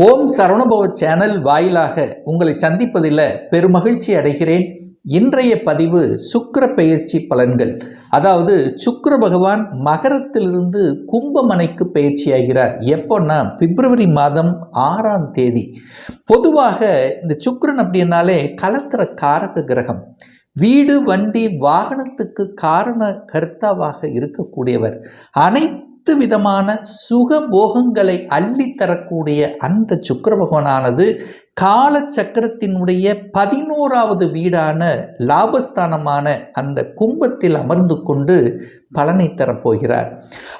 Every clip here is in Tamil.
ஓம் சரவணபவ சேனல் வாயிலாக உங்களை சந்திப்பதில் பெருமகிழ்ச்சி அடைகிறேன். இன்றைய பதிவு சுக்கர பெயர்ச்சி பலன்கள். அதாவது சுக்கர பகவான் மகரத்திலிருந்து கும்பமனைக்கு பயிற்சியாகிறார் எப்போன்னா பிப்ரவரி மாதம் ஆறாம் தேதி. பொதுவாக இந்த சுக்கரன் அப்படின்னாலே கலத்திர காரக கிரகம். வீடு வண்டி வாகனத்துக்கு காரண கர்த்தாவாக இருக்கக்கூடியவர். அனைத்து விதமான சுக போகங்களை அள்ளித்தரக்கூடிய அந்த சுக்கர பகவானானது கால சக்கரத்தினுடைய பதினோராவது வீடான லாபஸ்தானமான அந்த கும்பத்தில் அமர்ந்து கொண்டு பலனை தரப்போகிறார்.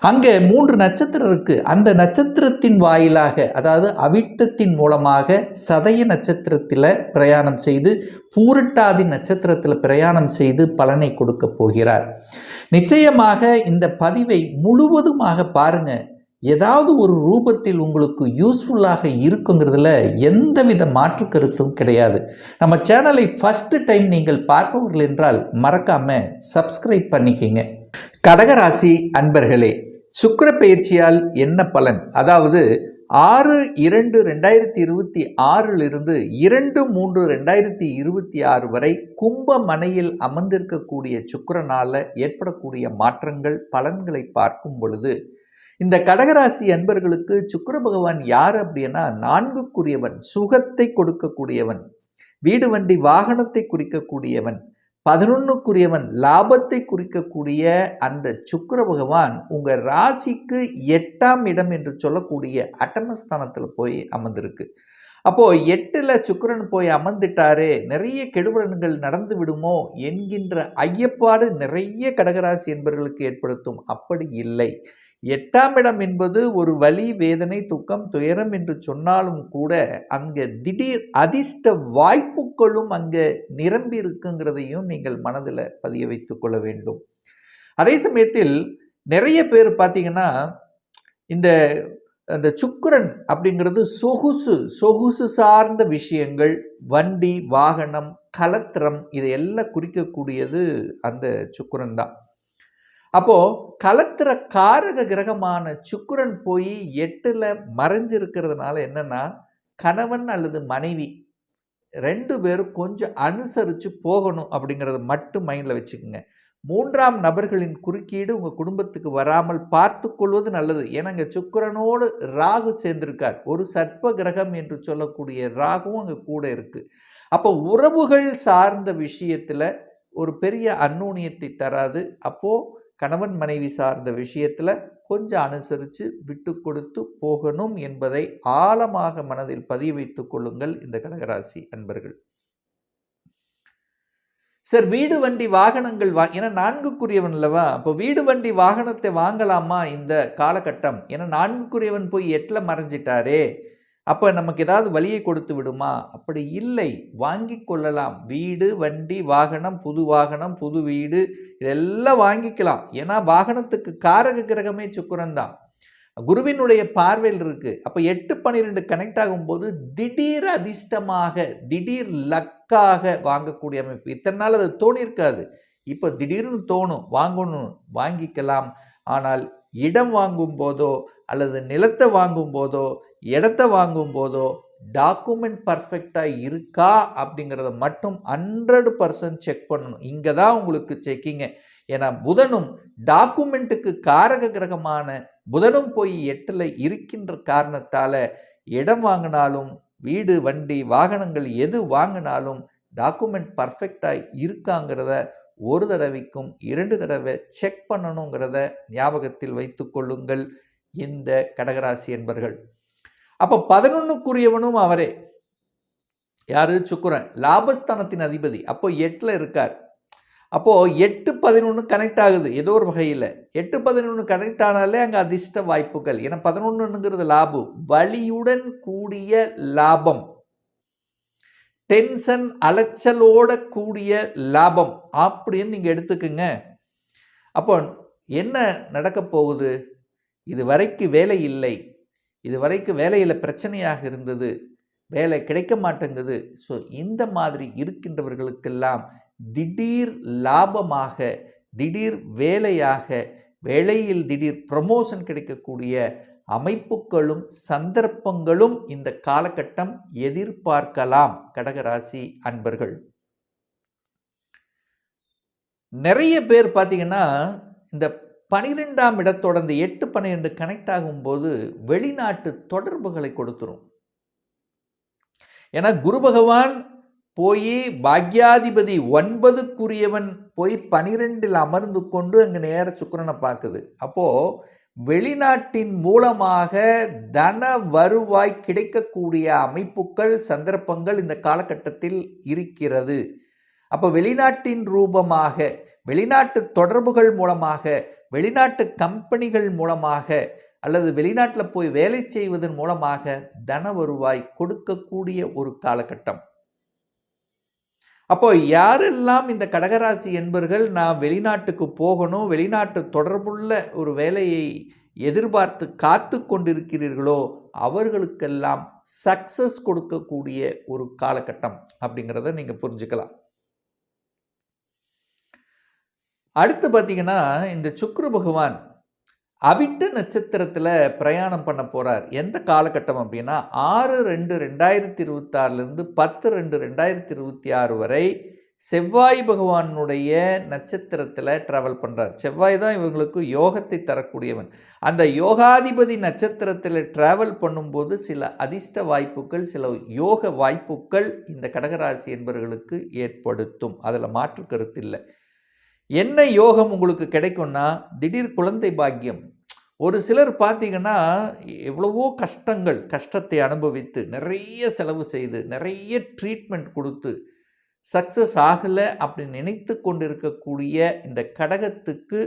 அங்கே மூன்று நட்சத்திரம் இருக்கு. அந்த நட்சத்திரத்தின் வாயிலாக அதாவது அவிட்டத்தின் மூலமாக சதய நட்சத்திரத்தில் பிரயாணம் செய்து பூரட்டாதி நட்சத்திரத்தில் பிரயாணம் செய்து பலனை கொடுக்க போகிறார். நிச்சயமாக இந்த பதிவை முழுவதுமாக பாருங்கள் ஏதாவது ஒரு ரூபத்தில் உங்களுக்கு யூஸ்ஃபுல்லாக இருக்குங்கிறதுல எந்தவித மாற்று கருத்தும் கிடையாது. நம்ம சேனலை ஃபஸ்ட்டு டைம் நீங்கள் பார்ப்பவர்கள் என்றால் மறக்காமல் சப்ஸ்கிரைப் பண்ணிக்கிங்க. கடகராசி அன்பர்களே சுக்கர பயிற்சியால் என்ன பலன்? அதாவது ஆறு இரண்டு ரெண்டாயிரத்தி இருபத்தி ஆறிலிருந்து இரண்டு மூன்று ரெண்டாயிரத்தி இருபத்தி ஆறு வரை கும்ப மனையில் அமர்ந்திருக்கக்கூடிய சுக்கரனால் ஏற்படக்கூடிய மாற்றங்கள் பலன்களை பார்க்கும் பொழுது இந்த கடகராசி அன்பர்களுக்கு சுக்கர பகவான் யார் அப்படின்னா நான்குக்குரியவன் சுகத்தை கொடுக்கக்கூடியவன் வீடு வண்டி வாகனத்தை குறிக்கக்கூடியவன் பதினொன்னுக்குரியவன் லாபத்தை குறிக்கக்கூடிய அந்த சுக்கர பகவான் உங்கள் ராசிக்கு எட்டாம் இடம் என்று சொல்லக்கூடிய அட்டமஸ்தானத்தில் போய் அமர்ந்திருக்கு. அப்போது எட்டில் சுக்கரன் போய் அமர்ந்துட்டாரு நிறைய கெடுபலன்கள் நடந்து விடுமோ என்கின்ற ஐயப்பாடு நிறைய கடகராசி என்பவர்களுக்கு ஏற்படுத்தும். அப்படி இல்லை. எட்டாம் இடம் என்பது ஒரு வலி வேதனை துக்கம் துயரம் என்று சொன்னாலும் கூட அங்கே திடீர் அதிர்ஷ்ட வாய்ப்புகளும் அங்கே நிரம்பி இருக்குங்கிறதையும் நீங்கள் மனதில் பதிய வைத்து கொள்ள வேண்டும். அதே சமயத்தில் நிறைய பேர் பார்த்தீங்கன்னா இந்த அந்த சுக்கரன் அப்படிங்கிறது சொகுசு சொகுசு சார்ந்த விஷயங்கள் வண்டி வாகனம் கலத்திரம் இதையெல்லாம் குறிக்கக்கூடியது அந்த சுக்கிரன் தான். அப்போது கலத்துற காரக கிரகமான சுக்கிரன் போய் எட்டில் மறைஞ்சிருக்கிறதுனால என்னென்னா கணவன் அல்லது மனைவி ரெண்டு பேரும் கொஞ்சம் அனுசரித்து போகணும் அப்படிங்கிறத மட்டும் மைண்டில் வச்சுக்கோங்க. மூன்றாம் நபர்களின் குறுக்கீடு உங்கள் குடும்பத்துக்கு வராமல் பார்த்து கொள்வது நல்லது. ஏன்னா இங்கே சுக்கிரனோடு ராகு சேர்ந்திருக்கார். ஒரு சர்ப்ப கிரகம் என்று சொல்லக்கூடிய ராகுவும் அங்கே கூட இருக்குது அப்போ உறவுகள் சார்ந்த விஷயத்தில் ஒரு பெரிய அந்நூனியத்தை தராது. அப்போது கணவன் மனைவி சார்ந்த விஷயத்தில் கொஞ்சம் அனுசரித்து விட்டு கொடுத்து போகணும் என்பதை ஆழமாக மனதில் பதிய வைத்துக் கொள்ளுங்கள் இந்த கடகராசி அன்பர்கள். சார் வீடு வண்டி வாகனங்கள் வா ஏன்னா நான்குக்குரியவன் இல்லவா அப்போ வீடு வண்டி வாகனத்தை வாங்கலாமா இந்த காலகட்டம்? ஏன்னா நான்குக்குரியவன் போய் எட்டில் மறைஞ்சிட்டாரே. அப்போ நமக்கு ஏதாவது வழியை கொடுத்து விடுமா? அப்படி இல்லை. வாங்கி கொள்ளலாம். வீடு வண்டி வாகனம் புது வாகனம் புது வீடு இதெல்லாம் வாங்கிக்கலாம். ஏன்னா வாகனத்துக்கு காரக கிரகமே சுக்குரன் தான். குருவினுடைய பார்வையில் இருக்குது அப்போ எட்டு பன்னிரெண்டு கனெக்ட் ஆகும்போது திடீர் அதிர்ஷ்டமாக திடீர் லக்காக வாங்கக்கூடிய அமைப்பு. இத்தனை நாள் அது தோணியிருக்காது இப்போ திடீர்னு தோணும். வாங்கணும். வாங்கிக்கலாம். ஆனால் இடம் வாங்கும் போதோ அல்லது நிலத்தை வாங்கும் போதோ இடத்த வாங்கும் போதோ டாக்குமெண்ட் பர்ஃபெக்டாக இருக்கா அப்படிங்கிறத மட்டும் ஹண்ட்ரட் பர்சன்ட் செக் பண்ணணும். இங்கே தான் உங்களுக்கு செக்கிங்க ஏன்னா புதனும் டாக்குமெண்ட்டுக்கு காரக கிரகமான புதனும் போய் எட்டில் இருக்கின்ற காரணத்தால் இடம் வாங்கினாலும் வீடு வண்டி வாகனங்கள் எது வாங்கினாலும் டாக்குமெண்ட் பர்ஃபெக்டாக இருக்காங்கிறத ஒரு தடவைக்கும் இரண்டு தடவை செக் பண்ணணுங்கிறத ஞாபகத்தில் வைத்து கொள்ளுங்கள். இந்த கடகராசி என்பர்கள். அப்போ பதினொன்றுக்குரியவனும் அவரே. யார்? சுக்குரன். லாபஸ்தானத்தின் அதிபதி. அப்போ எட்டில் இருக்கார். அப்போது எட்டு பதினொன்று கனெக்ட் ஆகுது. ஏதோ ஒரு வகையில். எட்டு பதினொன்று கனெக்ட் ஆனாலே அங்கே அதிர்ஷ்ட வாய்ப்புகள். ஏன்னா பதினொன்றுங்கிறது லாபம் வலியுடன் கூடிய லாபம். டென்ஷன் அலைச்சலோட கூடிய லாபம். அப்படின்னு நீங்கள் எடுத்துக்கோங்க. அப்போ என்ன நடக்க போகுது? இது வரைக்கும் வேலை இல்லை. இது வரைக்கும் வேலையில் பிரச்சனையாக இருந்தது வேலை கிடைக்க மாட்டேங்குது. ஸோ இந்த மாதிரி இருக்கின்றவர்களுக்கெல்லாம் திடீர் லாபமாக திடீர் வேலையாக வேலையில் திடீர் ப்ரமோஷன் கிடைக்கக்கூடிய அமைப்புகளும் சந்தர்ப்பங்களும் இந்த காலகட்டம் எதிர்பார்க்கலாம் கடகராசி அன்பர்கள். நிறைய பேர் பார்த்தீங்கன்னா இந்த பனிரெண்டாம் இடத்தோட தொடர்ந்து எட்டு பன்னிரெண்டு கனெக்ட் ஆகும்போது வெளிநாட்டு தொடர்புகளை கொடுத்துரும். ஏன்னா குரு பகவான் போய் பாக்யாதிபதி ஒன்பதுக்குரியவன் போய் பனிரெண்டில் அமர்ந்து கொண்டு அங்கே நேர சுக்கரனை பார்க்குது. அப்போது வெளிநாட்டின் மூலமாக தன வருவாய் கிடைக்கக்கூடிய அமைப்புகள் சந்தர்ப்பங்கள் இந்த காலகட்டத்தில் இருக்கிறது. அப்போ வெளிநாட்டின் ரூபமாக வெளிநாட்டு தொடர்புகள் மூலமாக வெளிநாட்டு கம்பெனிகள் மூலமாக அல்லது வெளிநாட்டில் போய் வேலை செய்வதன் மூலமாக தன வருவாய் கொடுக்கக்கூடிய ஒரு காலகட்டம். அப்போ யாரெல்லாம் இந்த கடகராசி என்பர்கள் நான் வெளிநாட்டுக்கு போகணும் வெளிநாட்டு தொடர்புள்ள ஒரு வேலையை எதிர்பார்த்து காத்து கொண்டிருக்கிறீர்களோ அவர்களுக்கெல்லாம் சக்சஸ் கொடுக்கக்கூடிய ஒரு காலகட்டம் அப்படிங்கிறத நீங்கள் புரிஞ்சுக்கலாம். அடுத்து பார்த்தீங்கன்னா இந்த சுக்ரு பகவான் அவிட்ட நட்சத்திரத்தில் பிரயாணம் பண்ண போகிறார் எந்த காலகட்டம் அப்படின்னா ஆறு ரெண்டு ரெண்டாயிரத்தி இருபத்தாறுலேருந்து பத்து ரெண்டு ரெண்டாயிரத்தி இருபத்தி ஆறு வரை செவ்வாய் பகவானுடைய நட்சத்திரத்தில் ட்ராவல் பண்ணுறார் செவ்வாய் தான் இவங்களுக்கு யோகத்தை தரக்கூடியவன். அந்த யோகாதிபதி நட்சத்திரத்தில் ட்ராவல் பண்ணும்போது சில அதிர்ஷ்ட வாய்ப்புகள் சில யோக வாய்ப்புகள் இந்த கடகராசி என்பவர்களுக்கு ஏற்படுத்தும். அதில் மாற்று கருத்து இல்லை. என்ன யோகம் உங்களுக்கு கிடைக்கும்னா திடீர் குழந்தை பாக்கியம். ஒரு சிலர் பார்த்தீங்கன்னா எவ்வளவோ கஷ்டங்கள் கஷ்டத்தை அனுபவித்து நிறைய செலவு செய்து நிறைய ட்ரீட்மெண்ட் கொடுத்து சக்ஸஸ் ஆகலை அப்படி நினைத்து கொண்டிருக்கக்கூடிய இந்த கடகத்துக்கு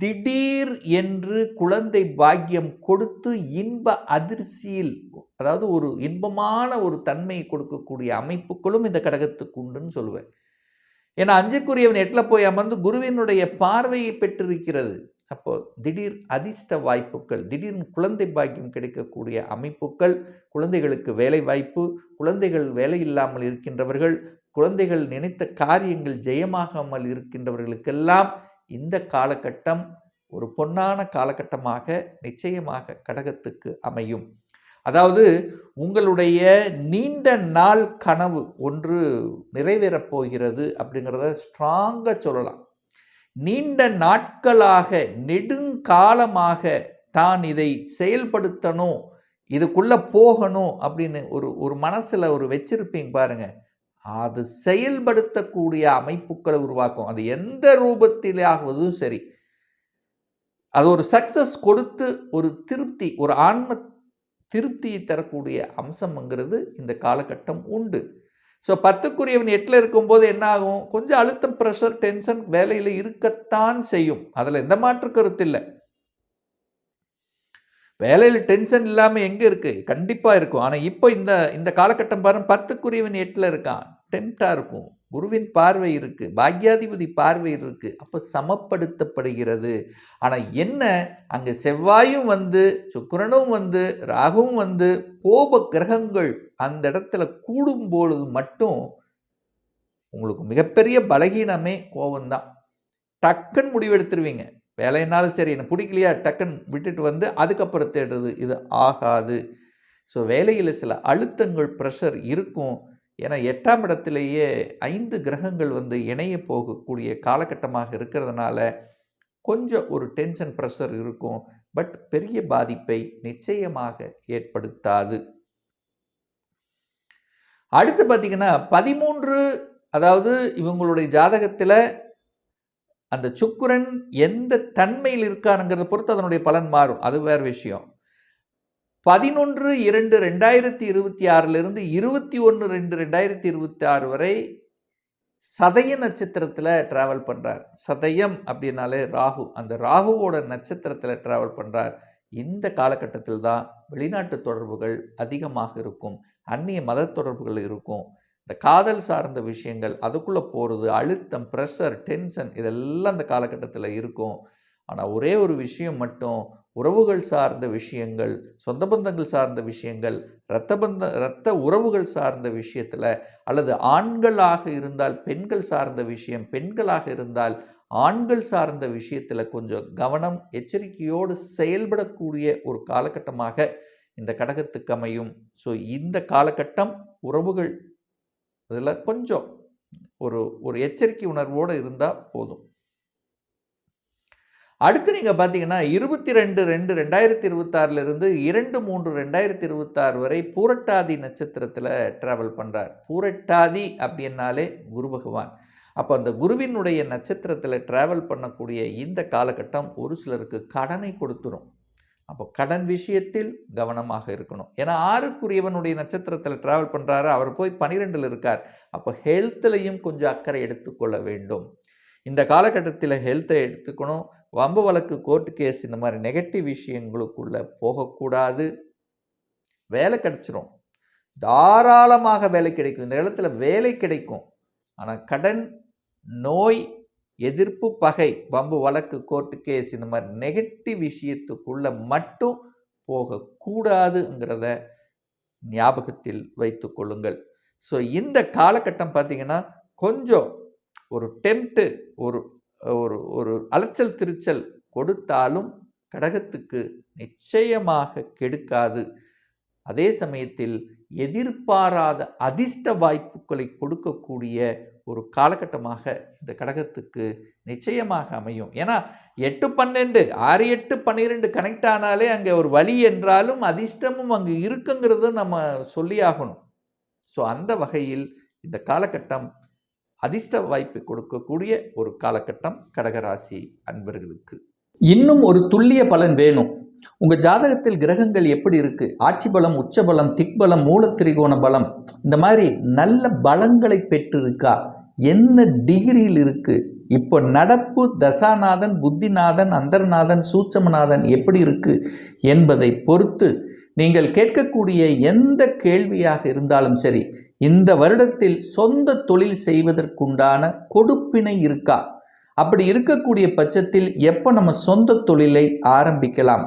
திடீர் என்று குழந்தை பாக்கியம் கொடுத்து இன்ப அதிர்ச்சியில் அதாவது ஒரு இன்பமான ஒரு தன்மையை கொடுக்கக்கூடிய அமைப்புகளும் இந்த கடகத்துக்கு உண்டுன்னு சொல்லுவேன். ஏன்னா அஞ்சுக்குரியவன் எட்டில் போய் அமர்ந்து குருவினுடைய பார்வையை பெற்றிருக்கிறது. அப்போது திடீர் அதிர்ஷ்ட வாய்ப்புகள் திடீர்னு குழந்தை பாக்கியம் கிடைக்கக்கூடிய அமைப்புகள் குழந்தைகளுக்கு வேலை வாய்ப்பு குழந்தைகள் வேலை இல்லாமல் இருக்கின்றவர்கள் குழந்தைகள் நினைத்த காரியங்கள் ஜெயமாகாமல் இருக்கின்றவர்களுக்கெல்லாம் இந்த காலகட்டம் ஒரு பொன்னான காலகட்டமாக நிச்சயமாக கடகத்துக்கு அமையும். அதாவது உங்களுடைய நீண்ட நாள் கனவு ஒன்று நிறைவேறப் போகிறது அப்படிங்கிறத ஸ்ட்ராங்காக சொல்லலாம். நீண்ட நாட்களாக நெடுங்காலமாக தான் இதை செயல்படுத்தணும் இதுக்குள்ளே போகணும் அப்படின்னு ஒரு ஒரு மனசில் ஒரு வச்சிருப்பீங்க பாருங்க. அது செயல்படுத்தக்கூடிய அமைப்புகளை உருவாக்கும். அது எந்த ரூபத்திலே சரி. அது ஒரு சக்சஸ் கொடுத்து ஒரு திருப்தி ஒரு ஆன்ம திருப்தியை தரக்கூடிய அம்சம்ங்கிறது இந்த காலகட்டம் உண்டு. ஸோ பத்துக்குரியவன் எட்டில் இருக்கும்போது என்ன ஆகும் கொஞ்சம் அழுத்தம் ப்ரெஷர் டென்ஷன் வேலையில் இருக்கத்தான் செய்யும். அதில் எந்த மாற்று கருத்து இல்லை. வேலையில் டென்ஷன் இல்லாமல் எங்கே இருக்குது கண்டிப்பாக இருக்கும். ஆனால் இப்போ இந்த இந்த காலகட்டம் பாருங்கள் பத்துக்குரியவன் எட்டில் இருக்கான். டெம்ட்டாக இருக்கும். குருவின் பார்வை இருக்குது பாக்யாதிபதி பார்வை இருக்குது அப்போ சமப்படுத்தப்படுகிறது. ஆனால் என்ன? அங்கே செவ்வாயும் வந்து சுக்கரனும் வந்து ராகுவும் வந்து கோப கிரகங்கள் அந்த இடத்துல கூடும் பொழுது மட்டும் உங்களுக்கு மிகப்பெரிய பலகீனமே கோபம்தான். டக்குன்னு முடிவெடுத்துருவீங்க. வேலைனாலும் சரி எனக்கு பிடிக்கலையா? டக்குன்னு விட்டுட்டு வந்து அதுக்கப்புறம் தேடுறது இது ஆகாது. ஸோ வேலையில் சில அழுத்தங்கள் ப்ரெஷர் இருக்கும். ஏன்னா எட்டாம் இடத்திலேயே ஐந்து கிரகங்கள் வந்து இணைய போகக்கூடிய காலகட்டமாக இருக்கிறதுனால கொஞ்சம் ஒரு டென்ஷன் ப்ரெஷர் இருக்கும். பட் பெரிய பாதிப்பை நிச்சயமாக ஏற்படுத்தாது. அடுத்து பார்த்திங்கன்னா பதிமூன்று அதாவது இவங்களுடைய ஜாதகத்தில் அந்த சுக்குரன் எந்த தன்மையில் இருக்காருங்கிறத பொறுத்து அதனுடைய பலன் மாறும். அது வேறு விஷயம். பதினொன்று இரண்டு ரெண்டாயிரத்தி இருபத்தி ஆறிலிருந்து இருபத்தி ஒன்று ரெண்டு ரெண்டாயிரத்தி இருபத்தி ஆறு வரை சதய நட்சத்திரத்தில் ட்ராவல் பண்ணுறார் சதயம் அப்படின்னாலே ராகு. அந்த ராகுவோட நட்சத்திரத்தில் ட்ராவல் பண்ணுறார் இந்த காலகட்டத்தில் தான் வெளிநாட்டு தொடர்புகள் அதிகமாக இருக்கும். அந்நிய மத தொடர்புகள் இருக்கும். இந்த காதல் சார்ந்த விஷயங்கள் அதுக்குள்ளே போகிறது அழுத்தம் ப்ரெஷர் டென்ஷன் இதெல்லாம் அந்த காலகட்டத்தில் இருக்கும். ஆனால் ஒரே ஒரு விஷயம் மட்டும் உறவுகள் சார்ந்த விஷயங்கள் சொந்த பந்தங்கள் சார்ந்த விஷயங்கள் இரத்த பந்த இரத்த உறவுகள் சார்ந்த விஷயத்தில் அல்லது ஆண்களாக இருந்தால் பெண்கள் சார்ந்த விஷயம் பெண்களாக இருந்தால் ஆண்கள் சார்ந்த விஷயத்தில் கொஞ்சம் கவனம் எச்சரிக்கையோடு செயல்படக்கூடிய ஒரு காலகட்டமாக இந்த கடகத்துக்கு அமையும். ஸோ இந்த காலகட்டம் உறவுகள் அதில் கொஞ்சம் ஒரு ஒரு எச்சரிக்கை உணர்வோடு இருந்தால் போதும். அடுத்து நீங்கள் பார்த்தீங்கன்னா இருபத்தி ரெண்டு ரெண்டு ரெண்டாயிரத்தி இருபத்தாறிலிருந்து இரண்டு மூன்று ரெண்டாயிரத்தி இருபத்தாறு வரை பூரட்டாதி நட்சத்திரத்தில் ட்ராவல் பண்ணுறார் பூரட்டாதி அப்படின்னாலே குரு பகவான். அப்போ அந்த குருவினுடைய நட்சத்திரத்தில் ட்ராவல் பண்ணக்கூடிய இந்த காலகட்டம் ஒரு சிலருக்கு கடனை கொடுத்துரும். அப்போ கடன் விஷயத்தில் கவனமாக இருக்கணும். ஏன்னா ஆறுக்குரியவனுடைய நட்சத்திரத்தில் ட்ராவல் பண்ணுறாரு அவர் போய் பனிரெண்டில் இருக்கார். அப்போ ஹெல்த்துலையும் கொஞ்சம் அக்கறை எடுத்துக்கொள்ள வேண்டும். இந்த காலகட்டத்தில் ஹெல்த்தை எடுத்துக்கணும். வம்பு வழக்கு கோர்ட்டு கேஸ் இந்த மாதிரி நெகட்டிவ் விஷயங்களுக்குள்ளே போகக்கூடாது. வேலை கிடச்சிரும். தாராளமாக வேலை கிடைக்கும். இந்த இடத்துல வேலை கிடைக்கும். ஆனால் கடன் நோய் எதிர்ப்பு பகை வம்பு வழக்கு கோர்ட்டு கேஸ் இந்த மாதிரி நெகட்டிவ் விஷயத்துக்குள்ளே மட்டும் போகக்கூடாதுங்கிறத ஞாபகத்தில் வைத்து கொள்ளுங்கள். ஸோ இந்த காலகட்டம் பார்த்திங்கன்னா கொஞ்சம் ஒரு டெம்ட்டு ஒரு ஒரு ஒரு அலைச்சல் திருச்சல் கொடுத்தாலும் கடகத்துக்கு நிச்சயமாக கெடுக்காது. அதே சமயத்தில் எதிர்பாராத அதிர்ஷ்ட வாய்ப்புகளை கொடுக்கக்கூடிய ஒரு காலகட்டமாக இந்த கடகத்துக்கு நிச்சயமாக அமையும். ஏன்னா எட்டு பன்னெண்டு ஆறு எட்டு பன்னிரெண்டு கனெக்ட் ஆனாலே அங்கே ஒரு வழி என்றாலும் அதிர்ஷ்டமும் அங்கே இருக்குங்கிறது நம்ம சொல்லியாகணும். ஸோ அந்த வகையில் இந்த காலகட்டம் அதிர்ஷ்ட வாய்ப்பு கொடுக்கக்கூடிய ஒரு காலகட்டம் கடகராசி அன்பர்களுக்கு. இன்னும் ஒரு துல்லிய பலன் வேணும். உங்கள் ஜாதகத்தில் கிரகங்கள் எப்படி இருக்குது ஆட்சி பலம் உச்ச பலம் திக்பலம் மூலத்திரிகோண பலம் இந்த மாதிரி நல்ல பலங்களை பெற்றிருக்கா? என்ன டிகிரியில் இருக்குது இப்போ நடப்பு தசாநாதன் புத்திநாதன் அந்தர்நாதன் சூட்சமநாதன் எப்படி இருக்குது என்பதை பொறுத்து நீங்கள் கேட்கக்கூடிய எந்த கேள்வியாக இருந்தாலும் சரி இந்த வருடத்தில் சொந்த தொழில் செய்வதற்குண்டான கொடுப்பினை இருக்கா? அப்படி இருக்கக்கூடிய பட்சத்தில் எப்போ நம்ம சொந்த தொழிலை ஆரம்பிக்கலாம்?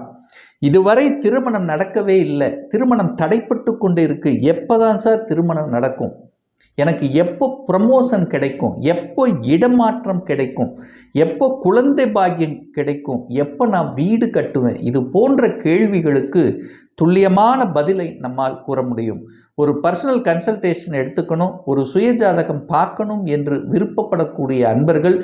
இதுவரை திருமணம் நடக்கவே இல்லை. திருமணம் தடைப்பட்டு கொண்டு இருக்கு எப்போதான் சார் திருமணம் நடக்கும்? எனக்கு எப்போ ப்ரமோஷன் கிடைக்கும்? எப்போ இடமாற்றம் கிடைக்கும்? எப்போ குழந்தை பாக்கியம் கிடைக்கும்? எப்போ நான் வீடு கட்டுவேன்? இது போன்ற கேள்விகளுக்கு துல்லியமான பதிலை நம்மால் கூற முடியும். ஒரு பர்சனல் கன்சல்டேஷன் எடுத்துக்கணும் ஒரு சுயஜாதகம் பார்க்கணும் என்று விருப்பப்படக்கூடிய அன்பர்கள்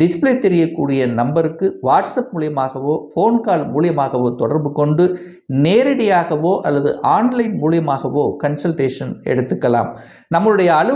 டிஸ்பிளே தெரியக்கூடிய நம்பருக்கு வாட்ஸ்அப் மூலியமாகவோ ஃபோன் கால் மூலியமாகவோ தொடர்பு கொண்டு நேரடியாகவோ அல்லது ஆன்லைன் மூலியமாகவோ கன்சல்டேஷன் எடுத்துக்கலாம். நம்மளுடைய